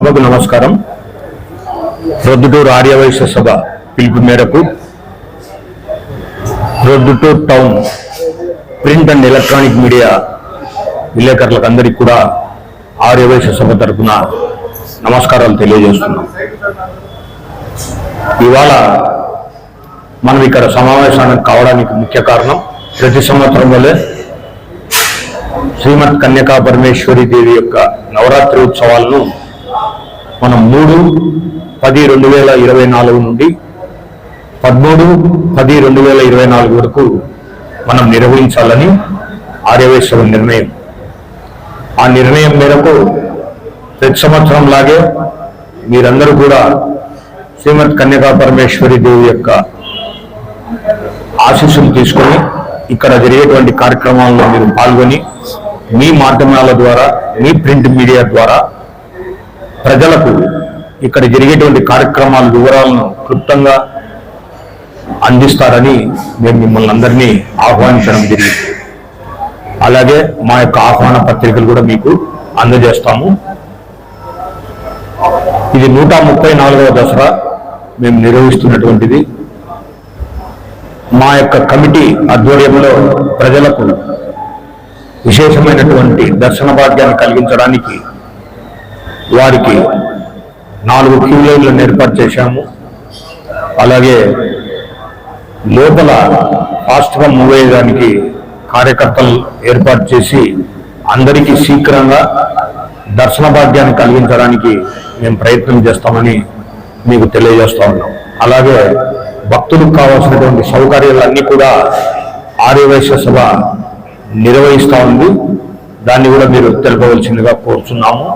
సభకు నమస్కారం. రొద్దుటూరు ఆర్యవైశ్య సభ పిలుపు మేరకు Proddatur town print and electronic media విలేకరులకు అందరికీ కూడా ఆర్యవైశ్య సభ తరఫున నమస్కారాలు తెలియజేస్తున్నాం. ఇవాళ మనం ఇక్కడ సమావేశానికి కావడానికి ముఖ్య కారణం ప్రతి సంవత్సరం వల్లే శ్రీమద్ కన్యకా పరమేశ్వరి దేవి యొక్క నవరాత్రి ఉత్సవాలను మనం మూడు పది రెండు వేల ఇరవై నాలుగు నుండి పదమూడు పది రెండు వేల ఇరవై నాలుగు వరకు మనం నిర్వహించాలని ఆర్యవేశ్వర నిర్ణయం. ఆ నిర్ణయం మేరకు ప్రతి సంవత్సరం లాగే మీరందరూ కూడా శ్రీమద్ కన్యకా పరమేశ్వరి దేవి యొక్క ఆశీస్సులు తీసుకొని ఇక్కడ జరిగేటువంటి కార్యక్రమాల్లో మీరు పాల్గొని మీ మాధ్యమాల ద్వారా మీ ప్రింట్ మీడియా ద్వారా ప్రజలకు ఇక్కడ జరిగేటువంటి కార్యక్రమాల వివరాలను క్లుప్తంగా అందిస్తారని మేము మిమ్మల్ని అందరినీ ఆహ్వానించడం జరిగింది. అలాగే మా యొక్క ఆహ్వాన పత్రికలు కూడా మీకు అందజేస్తాము. ఇది నూట ముప్పై నాలుగవ దసరా మేము నిర్వహిస్తున్నటువంటిది. మా యొక్క కమిటీ ఆధ్వర్యంలో ప్రజలకు విశేషమైనటువంటి దర్శన భాగ్యాన్ని కలిగించడానికి వారికి నాలుగు క్యూ లైన్లను ఏర్పాటు చేశాము. అలాగే లోపల ఫాస్ట్గా మూవ్ అయ్యేదానికి కార్యకర్తలు ఏర్పాటు చేసి అందరికీ శీఘ్రంగా దర్శన భాగ్యాన్ని కలిగించడానికి మేము ప్రయత్నం చేస్తామని మీకు తెలియజేస్తా ఉన్నాం. అలాగే భక్తులకు కావాల్సినటువంటి సౌకర్యాలన్నీ కూడా ఆర్యవైశ్య సభ నిర్వహిస్తూ ఉంది. దాన్ని కూడా మీరు తెలపవలసిందిగా కోరుతున్నాము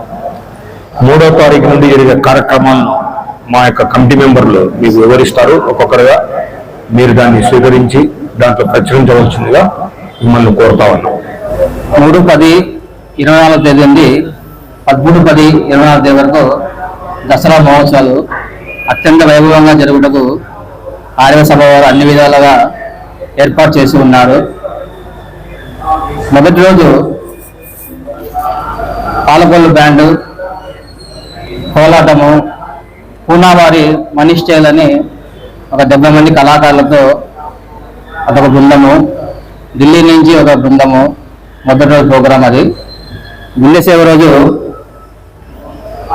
మూడో తారీఖు నుండి జరిగే కార్యక్రమాలను మా యొక్క కమిటీ మెంబర్లు మీకు వివరిస్తారు ఒక్కొక్కరుగా. మీరు దాన్ని స్వీకరించి దాంట్లో ప్రచురించవలసిందిగా మిమ్మల్ని కోరుతా ఉన్నాం. మూడు పది ఇరవై నాలుగు తేదీ నుండి పదమూడు పది ఇరవై నాలుగు తేదీ వరకు దసరా మహోత్సవాలు అత్యంత వైభవంగా జరుగుటకు ఆర్య సభ వారు అన్ని విధాలుగా ఏర్పాటు చేసి ఉన్నారు. మొదటి రోజు పాలకొల్లు బ్యాండు కోలాటము పూనావారి మనీష్ స్టైల్ అని ఒక డెబ్బై మంది కళాకారులతో అదొక బృందము. ఢిల్లీ నుంచి ఒక బృందము. మొదటి రోజు ప్రోగ్రాం అది. గుండె సేవ రోజు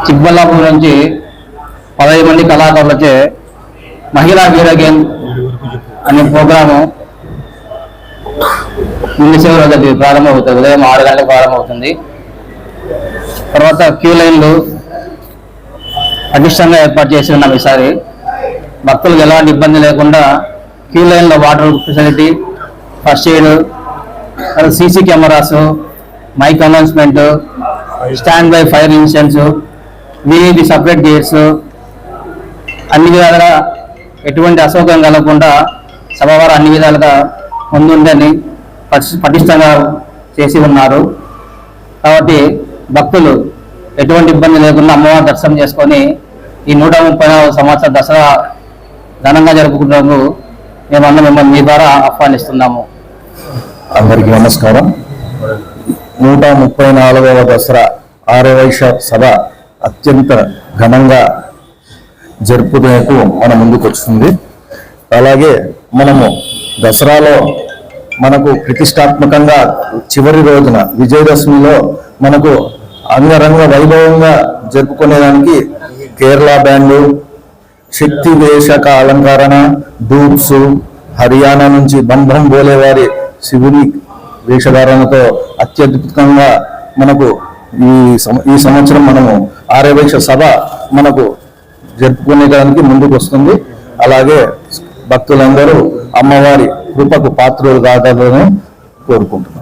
చిక్బల్లాపూర్ నుంచి పదహైదు మంది కళాకారులచే మహిళా వీర గేమ్ అనే ప్రోగ్రాము గుండె సేవ రోజు అది ప్రారంభమవుతుంది. ఉదయం ఆరు గంటలకు ప్రారంభమవుతుంది. తర్వాత క్యూ లైన్లు పటిష్టంగా ఏర్పాటు చేసి ఉన్నాం ఈసారి భక్తులకు ఎలాంటి ఇబ్బంది లేకుండా క్యూ లైన్లో water facility first aid CC cameras mic announcement standby fire insurance VIP separate gates అన్ని విధాలుగా ఎటువంటి అసౌకర్యం కలగకుండా సభవారు అన్ని విధాలుగా ముందుండని పటిష్టంగా చేసి ఉన్నారు. కాబట్టి భక్తులు ఎటువంటి ఇబ్బంది లేకుండా అమ్మవారి దర్శనం చేసుకొని ఈ నూట ముప్పై నాలుగు సంవత్సరాల దసరా ఘనంగా జరుపుకుంటున్నందుకు మేమందరం మిమ్మల్ని మీ ద్వారా ఆహ్వానిస్తున్నాము. అందరికీ నమస్కారం. నూట ముప్పై నాలుగవ దసరా ఆరవైశ సభ అత్యంత ఘనంగా జరుపుకునేకు మన ముందుకు వచ్చింది అలాగే మనము దసరాలో మనకు ప్రతిష్టాత్మకంగా చివరి రోజున విజయదశమిలో మనకు అంగరంగ వైభవంగా జరుపుకునేదానికి కేరళ బ్యాండు శక్తి వేషక అలంకరణ డూప్స్ హర్యానా నుంచి బంధం బోలేవారి శివుని వేషధారణతో అత్యద్భుతంగా మనకు ఈ సం- ఈ సంవత్సరం మనము ఆర్యవేక్ష సభ మనకు జరుపుకునేదానికి ముందుకు వస్తుంది అలాగే భక్తులందరూ అమ్మవారి కృపకు పాత్రులు కాగలని కోరుకుంటున్నాం.